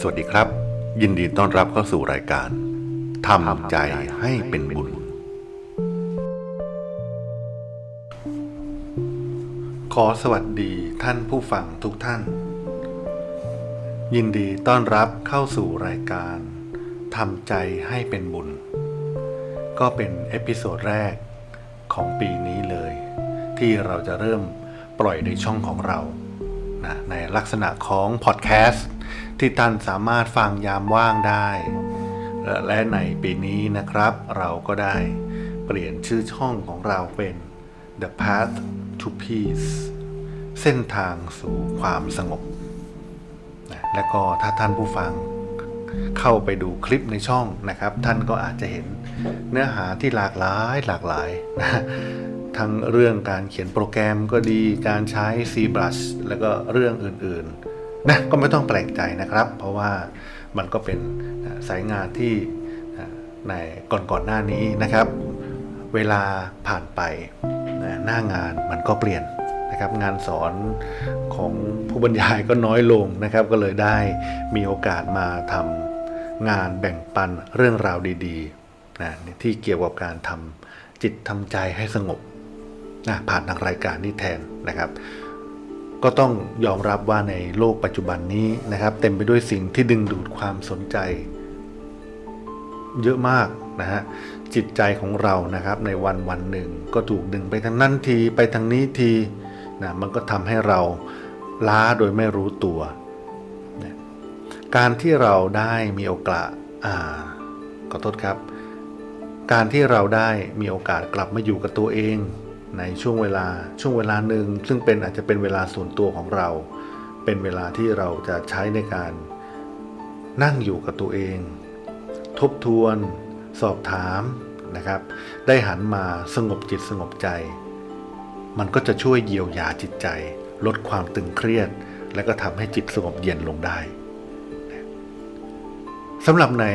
สวัสดีครับ ยินดีต้อนรับเข้าสู่รายการทำใจให้เป็นบุญ ขอสวัสดีท่านผู้ฟังทุกท่าน ยินดีต้อนรับเข้าสู่รายการทำใจให้เป็นบุญ ก็เป็นเอพิโซดแรกของปีนี้เลย ที่เราจะเริ่มปล่อยในช่องของเรานะในลักษณะของพอดแคสต์ ที่ท่านสามารถฟังยามว่างได้ และในปีนี้นะครับ เราก็ได้เปลี่ยนชื่อช่องของเราเป็น The Path to Peace เส้นทางสู่ความสงบ และก็ถ้าท่านผู้ฟังเข้าไปดูคลิปในช่องนะครับ ท่านก็อาจจะเห็นเนื้อหาที่หลากหลายหลากหลายนะทั้งเรื่องการเขียนโปรแกรมก็ดีการใช้ ZBrush แล้วก็เรื่องอื่นๆ นะก็ไม่ต้องแปลกใจนะครับ เพราะว่ามันก็เป็นสายงานที่นะในก่อนๆหน้านี้นะครับ เวลาผ่านไปหน้างานมันก็เปลี่ยนนะครับ งานสอนของผู้บรรยายก็น้อยลงนะครับ ก็เลยได้มีโอกาสมาทำงานแบ่งปันเรื่องราวดีๆนะที่เกี่ยวกับการทำจิตทำใจให้สงบนะผ่านทางรายการนี้แทนนะครับ ก็ต้องยอมรับว่าในโลกปัจจุบันนี้นะครับ เต็มไปด้วยสิ่งที่ดึงดูดความสนใจ เยอะมากนะฮะจิตใจของเรานะครับ ในวันวันหนึ่ง ก็ถูกดึงไปทางนั้นทีไปทางนี้ทีนะมันก็ทำให้เราล้าโดยไม่รู้ตัวนะการที่เราได้มีโอกาสอ่าขอโทษครับ การที่เราได้มีโอกาสกลับมาอยู่กับตัวเอง ในช่วงเวลาช่วงเวลาหนึ่งซึ่งเป็นอาจจะเป็นเวลาส่วนตัวของเรา เป็นเวลาที่เราจะใช้ในการนั่งอยู่กับตัวเอง ทบทวน สอบถามนะครับ ได้หันมาสงบจิตสงบใจ มันก็จะช่วยเยียวยาจิตใจ ลดความตึงเครียด และก็ทำให้จิตสงบเย็นลงได้สำหรับใน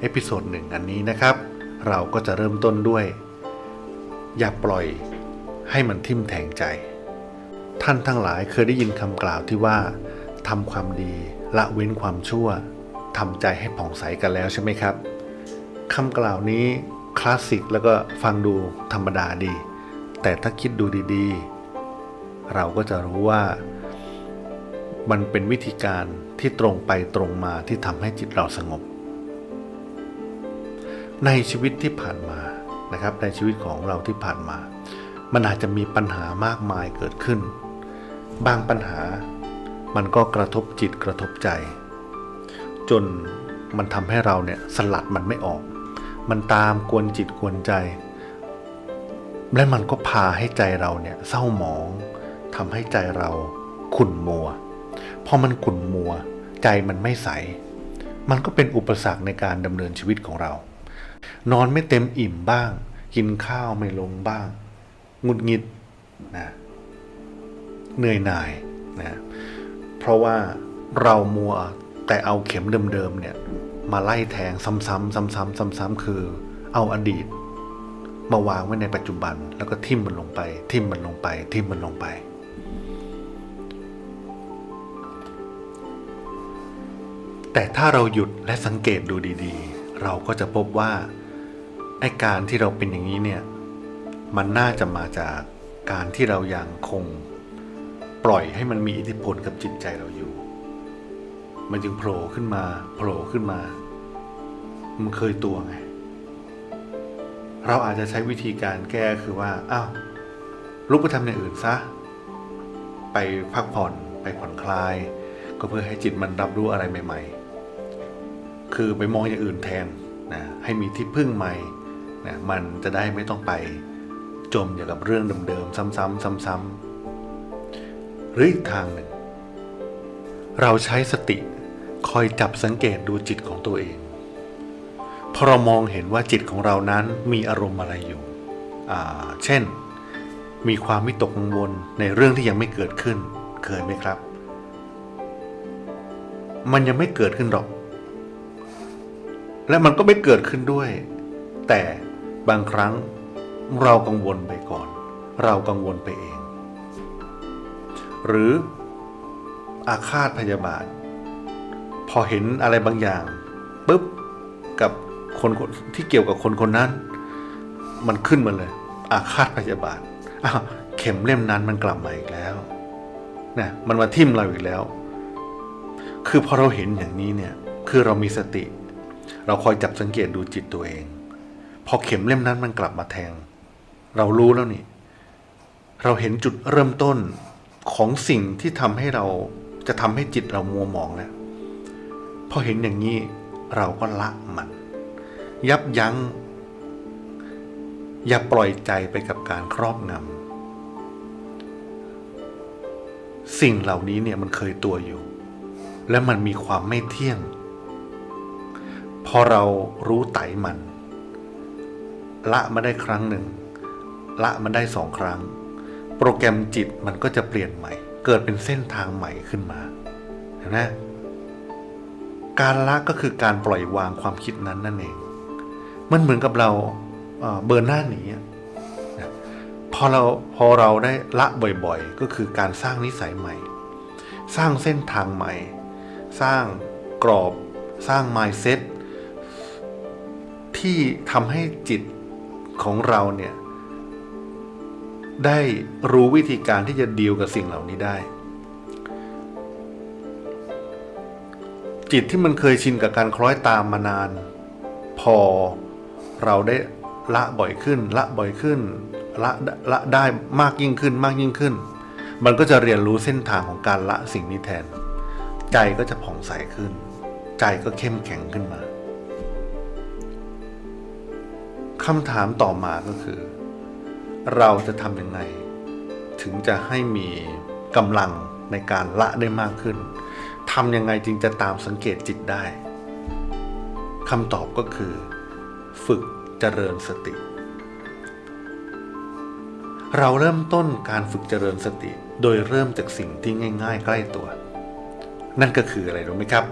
เอพิโซดหนึ่งอันนี้นะครับ เราก็จะเริ่มต้นด้วย อย่าปล่อย ให้มันทิ่มแทงใจ ท่านทั้งหลายเคยได้ยินคำกล่าวที่ว่าทำความดีละเว้นความชั่วทำใจให้ผ่องใสกันแล้วใช่ไหมครับคำกล่าวนี้คลาสสิกแล้วก็ฟังดูธรรมดาดี แต่ถ้าคิดดูดีๆ เราก็จะรู้ว่า มันเป็นวิธีการที่ตรงไปตรงมาที่ทำให้จิตเราสงบ ในชีวิตที่ผ่านมานะครับในชีวิตของเราที่ผ่านมา มันอาจจะมีปัญหามากมายเกิดขึ้น บางปัญหามันก็กระทบจิตกระทบใจ จนมันทำให้เราเนี่ยสลัดมันไม่ออก มันตามกวนจิตกวนใจ และมันก็พาให้ใจเราเนี่ยเศร้าหมองทำให้ใจเราขุ่นมัว พอมันขุ่นมัว ใจมันไม่ใส มันก็เป็นอุปสรรคในการดำเนินชีวิตของเรา นอนไม่เต็มอิ่มบ้าง กินข้าวไม่ลงบ้าง งุดหงิดนะเหนื่อยหน่ายนะเพราะว่าเรามัวแต่เอาเข็มเดิมๆเนี่ย มาไล่แทงซ้ำๆซ้ำๆซ้ำๆคือ เอาอดีต มาวางไว้ในปัจจุบัน แล้วก็ทิ่มมันลงไป ทิ่มมันลงไป ทิ่มมันลงไป แต่ถ้าเราหยุดและสังเกตดูดี ๆ เราก็จะพบว่าไอการที่เราเป็นอย่างนี้เนี่ย มันน่าจะมาจากการที่เรายังคงปล่อยให้มันมีอิทธิพลกับจิตใจเราอยู่ มันจึงโผล่ขึ้นมาโผล่ขึ้นมา มันเคยตัวไง เราอาจจะใช้วิธีการแก้คือว่า อ้าวลุกไปทำอย่างอื่นซะ ไปพักผ่อนไปผ่อนคลาย ก็เพื่อให้จิตมันรับรู้อะไรใหม่ ๆ คือไปมองอย่างอื่นแทนนะให้มีที่พึ่งใหม่นะมันจะได้ไม่ต้องไป จมอยู่กับเรื่องเดิมๆซ้ำๆซ้ำๆหรืออีกทางหนึ่ง เราใช้สติคอยจับสังเกตดูจิตของตัวเองพอเรามองเห็นว่าจิตของเรานั้นมีอารมณ์อะไรอยู่ เช่น มีความวิตกกังวลในเรื่องที่ยังไม่เกิดขึ้น เคยไหมครับ มันยังไม่เกิดขึ้นหรอก และมันก็ไม่เกิดขึ้นด้วย แต่บางครั้ง เรากังวลไปก่อน เรากังวลไปเอง หรืออาฆาตพยาบาท พอเห็นอะไรบางอย่างปุ๊บกับคนที่เกี่ยวกับคนคนนั้น มันขึ้นมาเลย อาฆาตพยาบาทอ้าวเข็มเล่มนั้นมันกลับมาอีกแล้วเนี่ยมันมาทิ่มเราอีกแล้ว คือพอเราเห็นอย่างนี้เนี่ย คือเรามีสติ เราคอยจับสังเกตดูจิตตัวเอง พอเข็มเล่มนั้นมันกลับมาแทง เรารู้แล้วนี่ เราเห็นจุดเริ่มต้นของสิ่งที่ทำให้เราจะทำให้จิตเรามัวหมองแล้วพอเห็นอย่างนี้เราก็ละมัน ยับยัง้ง อย่าปล่อยใจไปกับการครอบงำสิ่งเหล่านี้เนี่ยมันเคยตัวอยู่ และมันมีความไม่เที่ยง พอเรารู้ไตมัน ละมาได้ครั้งหนึ่ง ละมาได้สองครั้ง โปรแกรมจิตมันก็จะเปลี่ยนใหม่ เกิดเป็นเส้นทางใหม่ขึ้นมา เห็นไหมการละก็คือการปล่อยวางความคิดนั้นนั่นเอง มันเหมือนกับเราเอ่อเบิร์นหน้าหนีพอเราพอเราได้ละบ่อยๆ ก็คือการสร้างนิสัยใหม่ สร้างเส้นทางใหม่ สร้างกรอบ สร้าง mindset ที่ทำให้จิตของเราเนี่ย ได้รู้วิธีการที่จะดีลกับสิ่งเหล่านี้ได้ จิตที่มันเคยชินกับการคล้อยตามมานาน พอเราได้ละบ่อยขึ้น ละบ่อยขึ้นละละได้มากยิ่งขึ้นมากยิ่งขึ้น มันก็จะเรียนรู้เส้นทางของการละสิ่งนี้แทน ใจก็จะผ่องใสขึ้น ใจก็เข้มแข็งขึ้นมาคำถามต่อมาก็คือ เราจะทำยังไง ถึงจะให้มีกำลังในการละได้มากขึ้นทำยังไงจึงจะตามสังเกตจิตได้คำตอบก็คือ ฝึกเจริญสติ เราเริ่มต้นการฝึกเจริญสติ โดยเริ่มจากสิ่งที่ง่าย ๆ ใกล้ตัว นั่นก็คืออะไรรู้ไหมครับ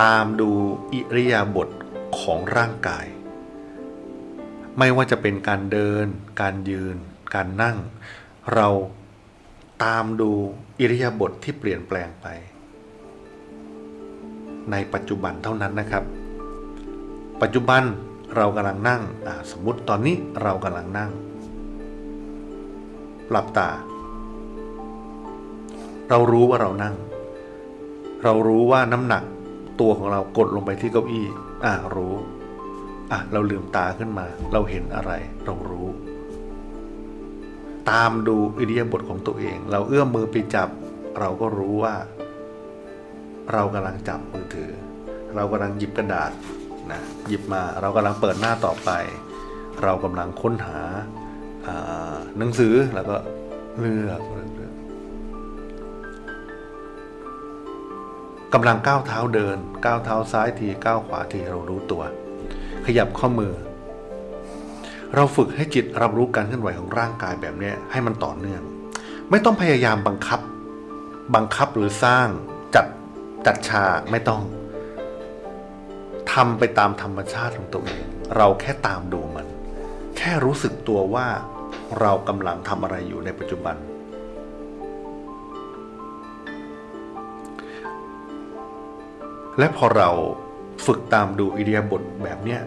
ตามดูอิริยาบถของร่างกาย ไม่ว่าจะเป็นการเดิน การยืน การนั่ง เราตามดูอิริยาบถทที่เปลี่ยนแปลงไป ในปัจจุบันเท่านั้นนะครับ ปัจจุบันเรากำลังนั่งสมมติตอนนี้เรากำลังนั่ง หลับตา เรารู้ว่าเรานั่ง เรารู้ว่าน้ำหนักตัวของเรากดลงไปที่เก้าอี้อ่ารู้ อะเราลืมตาขึ้นมา เราเห็นอะไร เรารู้ ตามดูอิริยาบถของตัวเอง เราเอื้อมมือไปจับ เราก็รู้ว่า เรากำลังจับมือถือ เรากำลังหยิบกระดาษนะหยิบมาเรากำลังเปิดหน้าต่อไป เรากำลังค้นหาหนังสือแล้วก็เลือกเลือกกำลังก้าวเท้าเดิน ก้าวเท้าซ้ายทีก้าวขวาทีเรารู้ตัว ขยับข้อมือ เราฝึกให้จิตรับรู้การเคลื่อนไหวของร่างกายแบบนี้ให้มันต่อเนื่อง ไม่ต้องพยายามบังคับ บังคับหรือสร้างจัดจัดฉากไม่ต้องทำไปตามธรรมชาติของตัวเอง เราแค่ตามดูมัน แค่รู้สึกตัวว่าเรากำลังทำอะไรอยู่ในปัจจุบัน และพอเราฝึกตามดูอิเดียบทแบบเนี้ย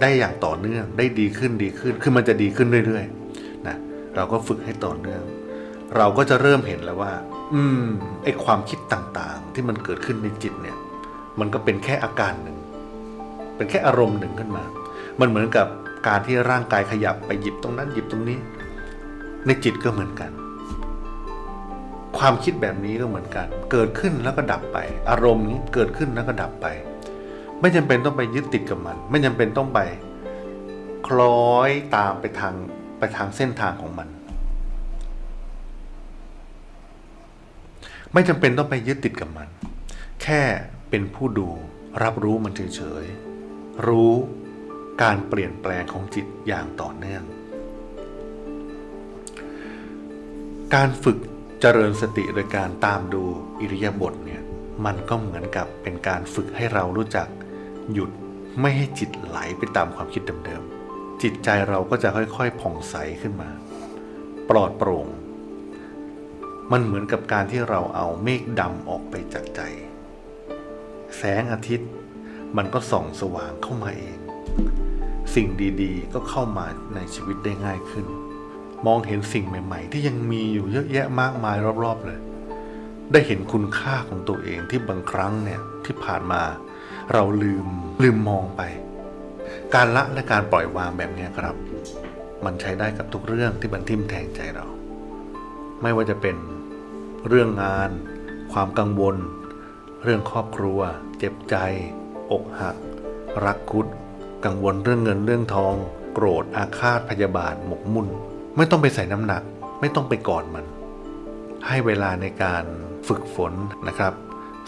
ได้อย่างต่อเนื่องได้ดีขึ้นดีขึ้นคือมันจะดีขึ้นเรื่อยๆนะเราก็ฝึกให้ต่อเนื่อง เราก็จะเริ่มเห็นแล้วว่า อืมไอความคิดต่างๆ ที่มันเกิดขึ้นในจิตเนี่ย มันก็เป็นแค่อาการหนึ่ง เป็นแค่อารมณ์หนึ่งขึ้นมา มันเหมือนกับการที่ร่างกายขยับไปหยิบตรงนั้นหยิบตรงนี้ ในจิตก็เหมือนกัน ความคิดแบบนี้ก็เหมือนกัน เกิดขึ้นแล้วก็ดับไป อารมณ์นี้เกิดขึ้นแล้วก็ดับไป ไม่จำเป็นต้องไปยึดติดกับมัน ไม่จำเป็นต้องไปคล้อยตามไปทางไปทางเส้นทางของมัน ไม่จำเป็นต้องไปยึดติดกับมัน แค่เป็นผู้ดูรับรู้มันเฉยๆรู้การเปลี่ยนแปลงของจิตอย่างต่อเนื่อง การฝึกเจริญสติโดยการตามดูอิริยาบถเนี่ยมันก็เหมือนกับเป็นการฝึกให้เรารู้จัก หยุดไม่ให้จิตไหลไปตามความคิดเดิมๆ จิตใจเราก็จะค่อยๆ ผ่องใสขึ้นมา ปลอดโปร่ง มันเหมือนกับการที่เราเอาเมฆดำออกไปจากใจ แสงอาทิตย์ มันก็ส่องสว่างเข้ามาเอง สิ่งดีๆ ก็เข้ามาในชีวิตได้ง่ายขึ้น มองเห็นสิ่งใหม่ ๆ ที่ยังมีอยู่เยอะแยะมากมายรอบๆเลย ได้เห็นคุณค่าของตัวเองที่บางครั้งเนี่ยที่ผ่านมา เราลืมลืมมองไป การละและการปล่อยวางแบบนี้ครับ มันใช้ได้กับทุกเรื่องที่มันทิ่มแทงใจเรา ไม่ว่าจะเป็นเรื่องงาน ความกังวล เรื่องครอบครัว เจ็บใจ อกหัก รักคุด กังวลเรื่องเงินเรื่องทอง โกรธอาฆาตพยาบาทหมกมุ่น ไม่ต้องไปใส่น้ำหนัก ไม่ต้องไปกอดมัน ให้เวลาในการฝึกฝนนะครับ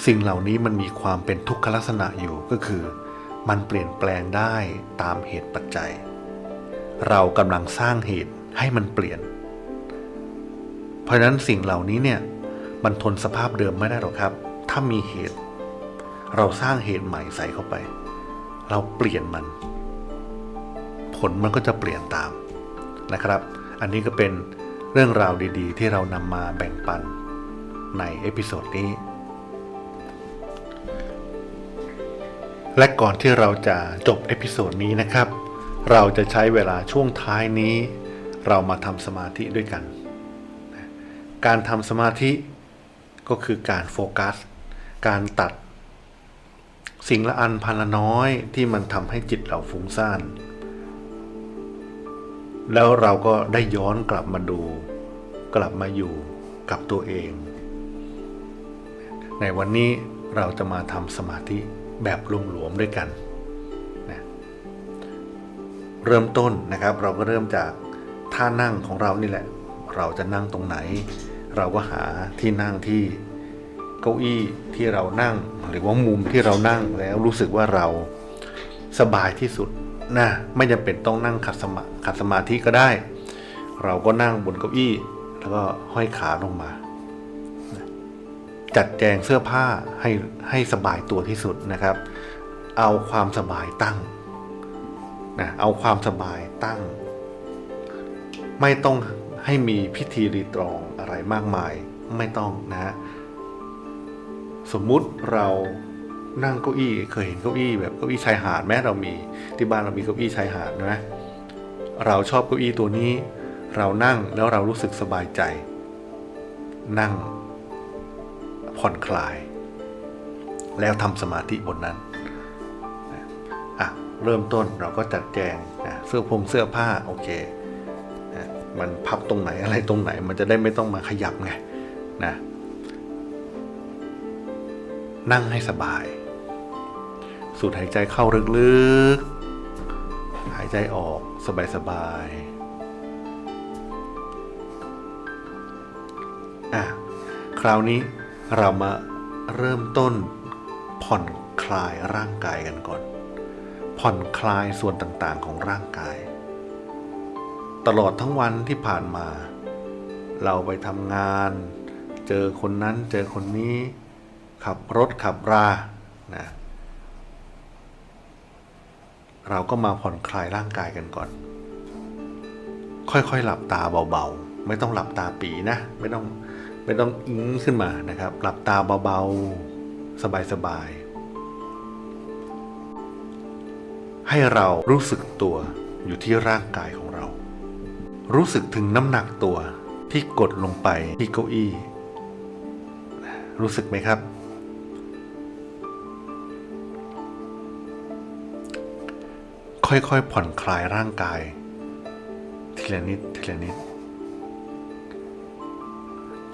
สิ่งเหล่านี้มันมีความเป็นทุกขลักษณะอยู่ก็คือ มันเปลี่ยนแปลงได้ตามเหตุปัจจัย เรากำลังสร้างเหตุให้มันเปลี่ยน เพราะนั้นสิ่งเหล่านี้เนี่ยมันทนสภาพเดิมไม่ได้หรอกครับ ถ้ามีเหตุ เราสร้างเหตุใหม่ใส่เข้าไป เราเปลี่ยนมัน ผลมันก็จะเปลี่ยนตามนะครับ อันนี้ก็เป็นเรื่องราวดีๆ ที่เรานำมาแบ่งปันในเอพิโซดนี้ และก่อนที่เราจะจบเอพิโซดนี้นะครับ เราจะใช้เวลาช่วงท้ายนี้ เรามาทำสมาธิด้วยกัน การทำสมาธิก็คือการโฟกัส การตัด สิ่งละอันพันละน้อยที่มันทำให้จิตเราฟุ้งซ่าน แล้วเราก็ได้ย้อนกลับมาดู กลับมาอยู่กับตัวเอง ในวันนี้เราจะมาทำสมาธิ แบบหลวมๆด้วยกันนะเริ่มต้นนะครับ เราก็เริ่มจากท่านั่งของเรานี่แหละ เราจะนั่งตรงไหน เราก็หาที่นั่งที่เก้าอี้ที่เรานั่ง หรือว่ามุมที่เรานั่งแล้วรู้สึกว่าเราสบายที่สุดนะไม่จำเป็นต้องนั่งขัดสมาขัดสมาธิก็ได้ เราก็นั่งบนเก้าอี้ แล้วก็ห้อยขาลงมา จัดแจงเสื้อผ้าให้ให้สบายตัวที่สุดนะครับ เอาความสบายตั้งนะเอาความสบายตั้ง ไม่ต้องให้มีพิธีรีตรองอะไรมากมายไม่ต้องนะ สมมุติเรานั่งเก้าอี้เคยเห็นเก้าอี้แบบเก้าอี้ชายหาดแม้เรามีที่บ้านเรามีเก้าอี้ชายหาดนะเราชอบเก้าอี้ตัวนี้ เรานั่งแล้วเรารู้สึกสบายใจ นั่ง ผ่อนคลาย แล้วทำสมาธิบนนั้นอะเริ่มต้นเราก็จัดแจงนะเสื้อพงเสื้อผ้าโอเคนะมันพับตรงไหนอะไรตรงไหน มันจะได้ไม่ต้องมาขยับไงนะนั่งให้สบาย สูดหายใจเข้าลึกๆ หายใจออกสบายๆอะคราวนี้ เรามาเริ่มต้นผ่อนคลายร่างกายกันก่อน ผ่อนคลายส่วนต่างๆของร่างกาย ตลอดทั้งวันที่ผ่านมา เราไปทำงาน เจอคนนั้นเจอคนนี้ ขับรถขับรานะเราก็มาผ่อนคลายร่างกายกันก่อน ค่อยๆ หลับตาเบาๆ ไม่ต้องหลับตาปีนะ ไม่ต้อง ไม่ต้องอิงขึ้นมานะครับ หลับตาเบาๆ สบายๆ ให้เรารู้สึกตัวอยู่ที่ร่างกายของเรา รู้สึกถึงน้ำหนักตัวที่กดลงไปที่เก้าอี้ รู้สึกไหมครับ ค่อยๆผ่อนคลายร่างกาย ทีละนิดทีละนิด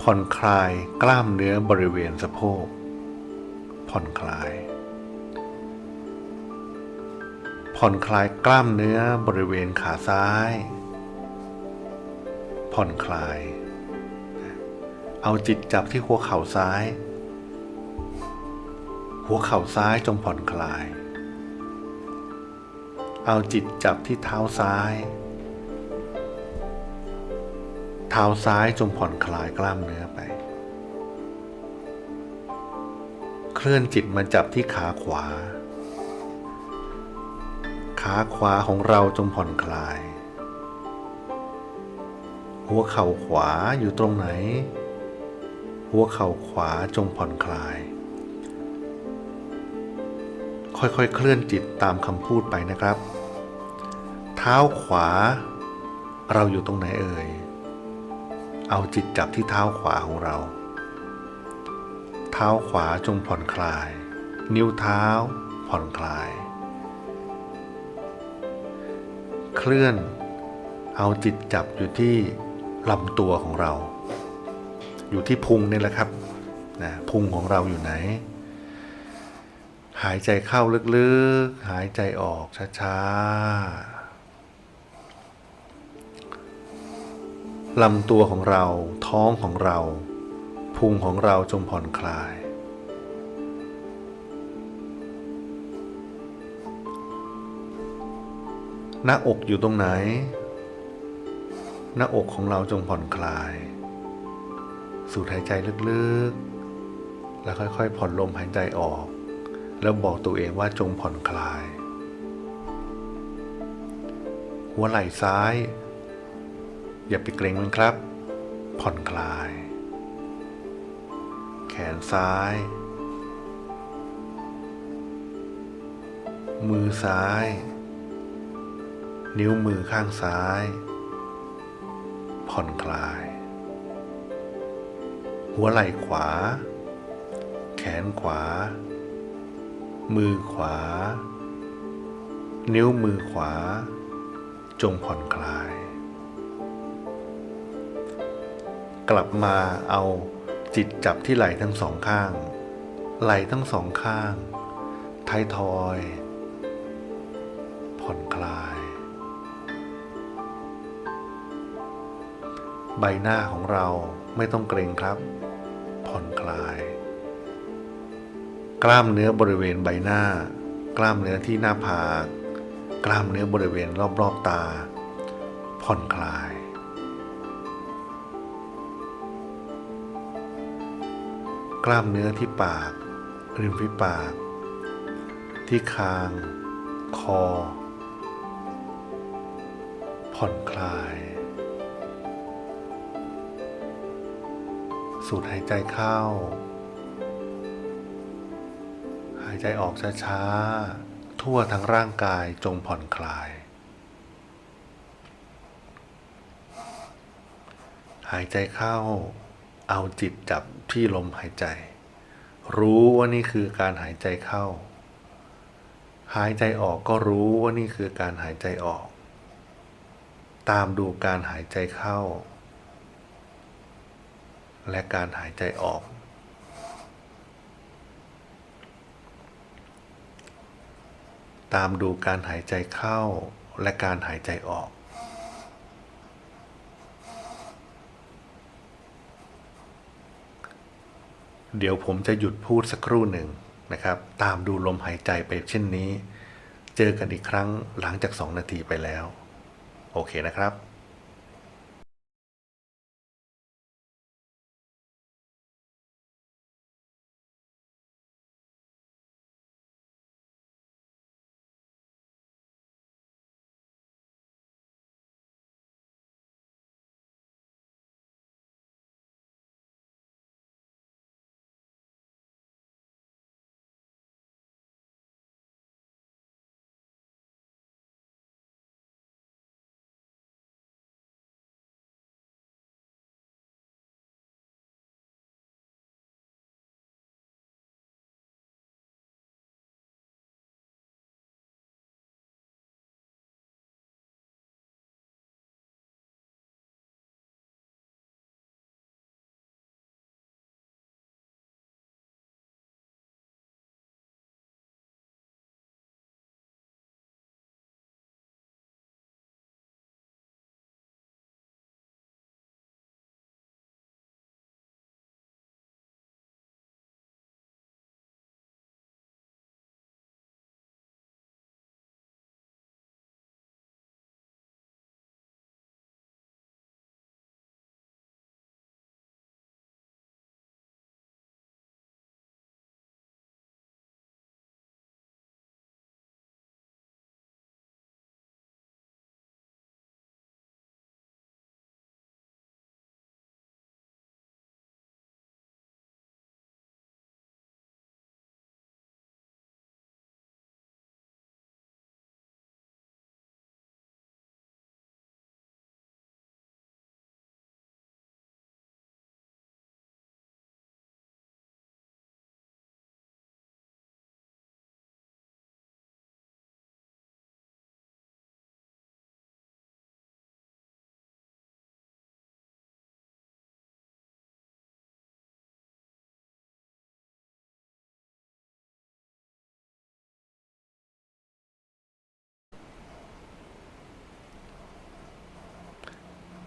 ผ่อนคลายกล้ามเนื้อบริเวณสะโพก ผ่อนคลาย ผ่อนคลายกล้ามเนื้อบริเวณขาซ้าย ผ่อนคลาย เอาจิตจับที่หัวเข่าซ้าย หัวเข่าซ้ายจงผ่อนคลาย เอาจิตจับที่เท้าซ้าย เท้าซ้ายจงผ่อนคลายกล้ามเนื้อไป เคลื่อนจิตมาจับที่ขาขวา ขาขวาของเราจงผ่อนคลาย หัวเข่าขวาอยู่ตรงไหน หัวเข่าขวาจงผ่อนคลาย ค่อยๆ เคลื่อนจิตตามคำพูดไปนะครับ เท้าขวาเราอยู่ตรงไหนเอ่ย เอาจิตจับที่เท้าขวาของเรา เท้าขวาจงผ่อนคลาย นิ้วเท้าผ่อนคลาย เคลื่อนเอาจิตจับอยู่ที่ลำตัวของเรา อยู่ที่พุงนี่แหละครับนะพุงของเราอยู่ไหน หายใจเข้าลึกๆ หายใจออกช้าๆ ลำตัวของเรา ท้องของเรา พุงของเราจงผ่อนคลาย หน้าอกอยู่ตรงไหน หน้าอกของเราจงผ่อนคลาย สูดหายใจลึกๆ แล้วค่อยๆ ผ่อนลมหายใจออก แล้วบอกตัวเองว่าจงผ่อนคลาย หัวไหล่ซ้าย อย่าไปเกรงมันครับ ผ่อนคลาย แขนซ้าย มือซ้าย นิ้วมือข้างซ้าย ผ่อนคลาย หัวไหล่ขวา แขนขวา มือขวา นิ้วมือขวา จงผ่อนคลาย กลับมาเอาจิตจับที่ไหล่ทั้งสองข้าง ไหล่ทั้งสองข้าง ท้ายทอย ผ่อนคลาย ใบหน้าของเราไม่ต้องเกรงครับ ผ่อนคลาย กล้ามเนื้อบริเวณใบหน้า กล้ามเนื้อที่หน้าผาก กล้ามเนื้อบริเวณรอบๆตา ผ่อนคลาย กล้ามเนื้อที่ปาก ริมฝีปาก ที่คาง คอ ผ่อนคลาย สูดหายใจเข้า หายใจออกช้าๆ ทั่วทั้งร่างกายจงผ่อนคลายหายใจเข้า เอาจิตจับที่ลมหายใจ รู้ว่านี่คือการหายใจเข้า หายใจออกก็รู้ว่านี่คือการหายใจออก ตามดูการหายใจเข้า และการหายใจออก ตามดูการหายใจเข้าและการหายใจออก เดี๋ยวผมจะหยุดพูดสักครู่หนึ่งนะครับ ตามดูลมหายใจไปเช่นนี้ เจอกันอีกครั้งหลังจาก 2 นาทีไปแล้ว โอเคนะครับ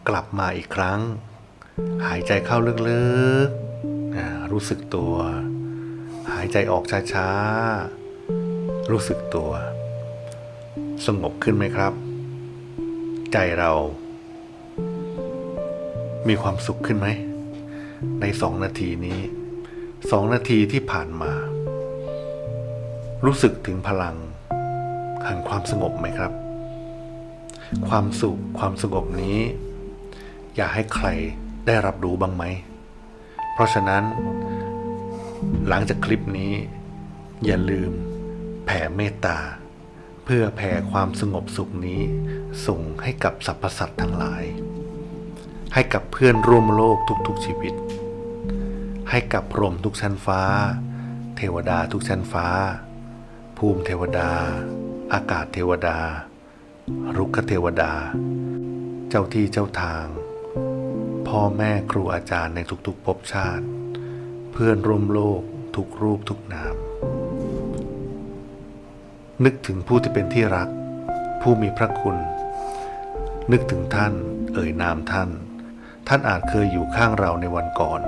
กลับมาอีกครั้ง หายใจเข้าลึกๆ รู้สึกตัว หายใจออกช้าๆ รู้สึกตัว สงบขึ้นไหมครับ ใจเรา มีความสุขขึ้นไหม ในสองนาทีนี้สองนาทีที่ผ่านมา รู้สึกถึงพลังแห่งความสงบไหมครับ ความสุขความสงบนี้ อยากให้ใครได้รับรู้บ้างไหม เพราะฉะนั้น หลังจากคลิปนี้ อย่าลืม แผ่เมตตา เพื่อแผ่ความสงบสุขนี้ ส่งให้กับสรรพสัตว์ทั้งหลาย ให้กับเพื่อนร่วมโลกทุกๆชีวิต ให้กับพรหมทุกชั้นฟ้า เทวดาทุกชั้นฟ้า ภูมิเทวดา อากาศเทวดา รุกขเทวดา เจ้าที่เจ้าทาง พ่อแม่ครูอาจารย์ในทุกๆภพชาติ เพื่อนร่วมโลกทุกรูปทุกนาม นึกถึงผู้ที่เป็นที่รัก ผู้มีพระคุณ นึกถึงท่าน เอ่ยนามท่าน ท่านอาจเคยอยู่ข้างเราในวันก่อน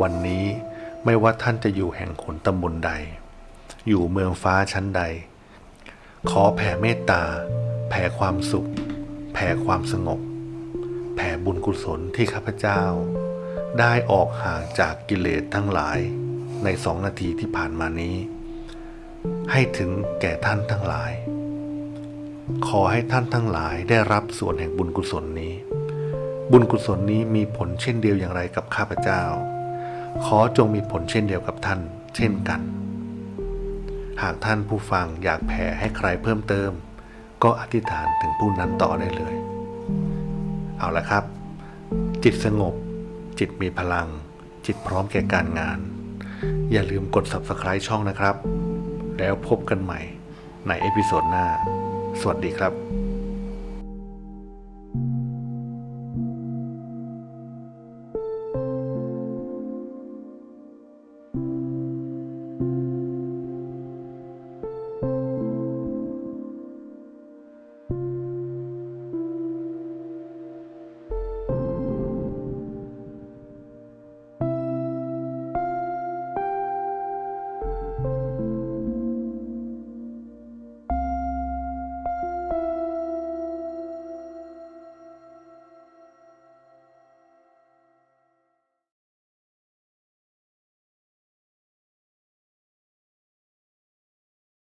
วันนี้ไม่ว่าท่านจะอยู่แห่งขนตำบลใด อยู่เมืองฟ้าชั้นใด ขอแผ่เมตตา แผ่ความสุข แผ่ความสงบ บุญกุศลที่ข้าพเจ้า ได้ออกห่างจากกิเลสทั้งหลายในสองนาทีที่ผ่านมานี้ ให้ถึงแก่ท่านทั้งหลาย ขอให้ท่านทั้งหลายได้รับส่วนแห่งบุญกุศลนี้ บุญกุศลนี้มีผลเช่นเดียวอย่างไรกับข้าพเจ้า ขอจงมีผลเช่นเดียวกับท่าน เช่นกัน หากท่านผู้ฟังอยากแผ่ให้ใครเพิ่มเติม ก็อธิษฐานถึงผู้นั้นต่อได้เลย เอาละครับ จิตสงบ จิตมีพลัง จิตพร้อมแก่การงาน อย่าลืมกด subscribe ช่องนะครับ แล้วพบกันใหม่ในเอพิโซดหน้า สวัสดีครับ